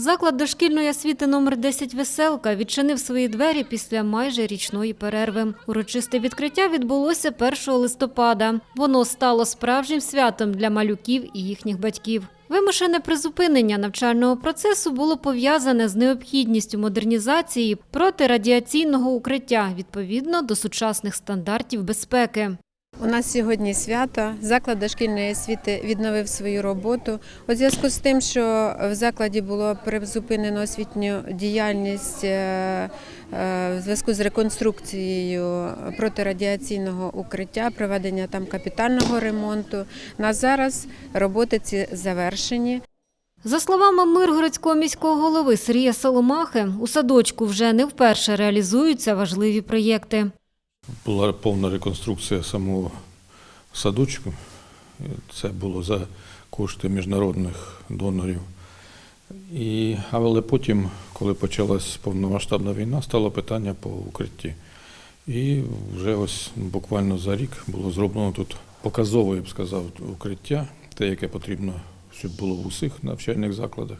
Заклад дошкільної освіти номер 10 «Веселка» відчинив свої двері після майже річної перерви. Урочисте відкриття відбулося 1 листопада. Воно стало справжнім святом для малюків і їхніх батьків. Вимушене призупинення навчального процесу було пов'язане з необхідністю модернізації протирадіаційного укриття відповідно до сучасних стандартів безпеки. У нас сьогодні свято. Заклад дошкільної освіти відновив свою роботу. У зв'язку з тим, що в закладі було призупинено освітню діяльність е, е, в зв'язку з реконструкцією протирадіаційного укриття, проведення там капітального ремонту. На зараз роботи ці завершені. За словами Миргородського міського голови Сергія Соломахи, у садочку вже не вперше реалізуються важливі проєкти. Була повна реконструкція самого садочку. Це було за кошти міжнародних донорів. І, але потім, коли почалась повномасштабна війна, стало питання по укритті. І вже ось буквально за рік було зроблено тут показове, я б сказав, укриття, те, яке потрібно, щоб було в усіх навчальних закладах.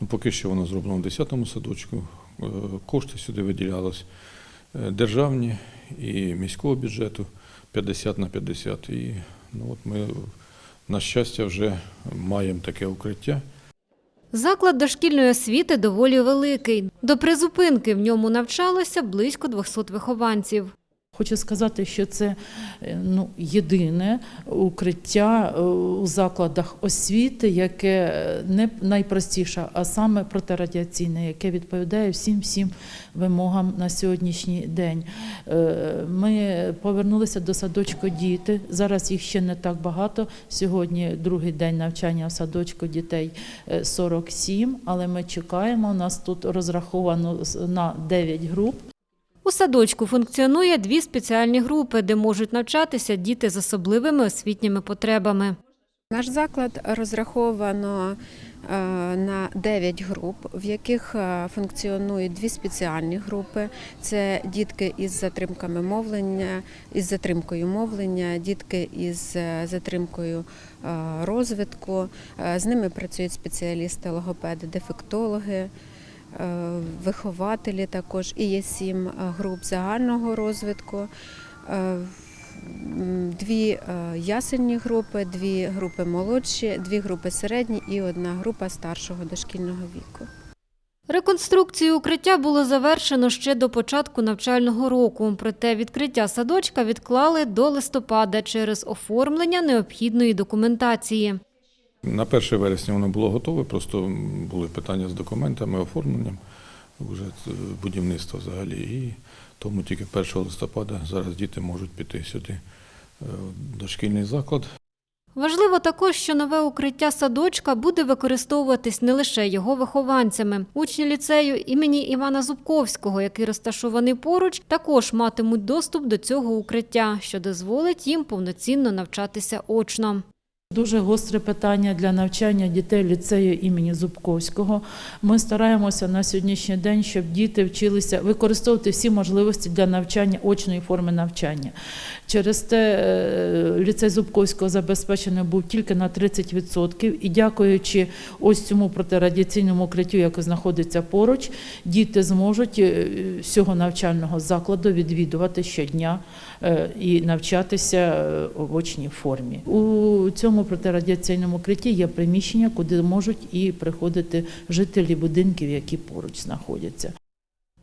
Ну, поки що воно зроблено в 10-му садочку. Е, Кошти сюди виділялись е, державні і міського бюджету 50 на 50. І ну, от ми, на щастя, вже маємо таке укриття. Заклад дошкільної освіти доволі великий. До призупинки в ньому навчалося близько 200 вихованців. Хочу сказати, що це е, ну, єдине укриття е, у закладах освіти, яке не найпростіше, а саме протирадіаційне, яке відповідає всім всім вимогам на сьогоднішній день. Е, Ми повернулися до садочку діти. Зараз їх ще не так багато. Сьогодні другий день навчання в садочку дітей е, 47, але ми чекаємо. У нас тут розраховано на 9 груп. У садочку функціонує дві спеціальні групи, де можуть навчатися діти з особливими освітніми потребами. Наш заклад розраховано е, на 9 груп, в яких е, функціонують дві спеціальні групи. Це дітки із затримками мовлення, із затримкою мовлення, дітки із е, затримкою розвитку. З ними працюють спеціалісти, логопеди, дефектологи. Е, Вихователі також і є сім е, груп загального розвитку. Е, Дві ясельні групи, дві групи молодші, дві групи середні і одна група старшого дошкільного віку. Реконструкцію укриття було завершено ще до початку навчального року. Проте відкриття садочка відклали до листопада через оформлення необхідної документації. На 1 вересня воно було готове, просто були питання з документами, оформленням вже е, будівництва взагалі. І тому тільки 1 листопада зараз діти можуть піти сюди е, в дошкільний заклад. Важливо також, що нове укриття садочка буде використовуватись не лише його вихованцями. Учні ліцею імені Івана Зубковського, який розташований поруч, також матимуть доступ до цього укриття, що дозволить їм повноцінно навчатися очно. Дуже гостре питання для навчання дітей ліцею імені Зубковського. Ми стараємося на сьогоднішній день, щоб діти вчилися використовувати всі можливості для навчання очної форми навчання. Через те е, ліцей Зубковського забезпечений був тільки на 30%. І дякуючи ось цьому протирадіаційному укриттю, яке знаходиться поруч, діти зможуть е, всього навчального закладу відвідувати щодня е, і навчатися в очній формі. У цьому протирадіаційному укритті є приміщення, куди можуть і приходити жителі будинків, які поруч знаходяться.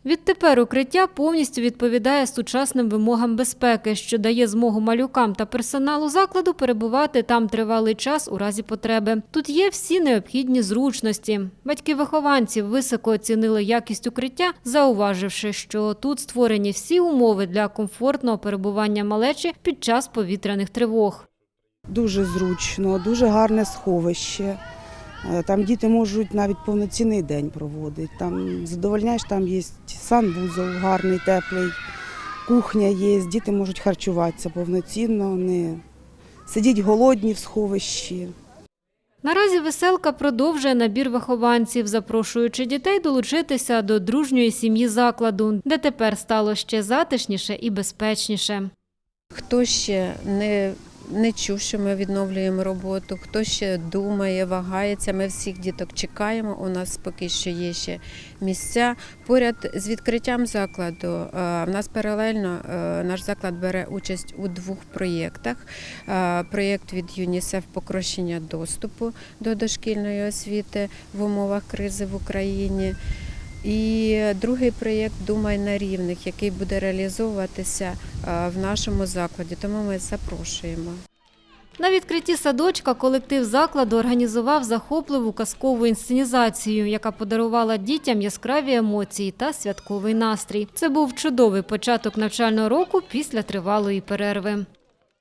Відтепер укриття повністю відповідає сучасним вимогам безпеки, що дає змогу малюкам та персоналу закладу перебувати там тривалий час у разі потреби. Тут є всі необхідні зручності. Батьки вихованців високо оцінили якість укриття, зауваживши, що тут створені всі умови для комфортного перебування малечі під час повітряних тривог. Дуже зручно, дуже гарне сховище. Е, Там діти можуть навіть повноцінний день проводити. Там задовольняєш, там є санвузол гарний, теплий, кухня є, діти можуть харчуватися повноцінно, не сидіть голодні в сховищі. Наразі веселка продовжує набір вихованців, запрошуючи дітей долучитися до дружньої сім'ї закладу, де тепер стало ще затишніше і безпечніше. Хто ще не не чув, що ми відновлюємо роботу. Хто ще думає, вагається. Ми всіх діток чекаємо. У нас поки що є ще місця. Поряд з відкриттям закладу е, в нас паралельно е, наш заклад бере участь у двох проєктах. Е, Проєкт від ЮНІСЕФ покращення доступу до дошкільної освіти в умовах кризи в Україні. І другий проєкт Думай на рівних, який буде реалізовуватися е, в нашому закладі. Тому ми запрошуємо. На відкритті садочка колектив закладу організував захопливу казкову інсценізацію, яка подарувала дітям яскраві емоції та святковий настрій. Це був чудовий початок навчального року після тривалої перерви.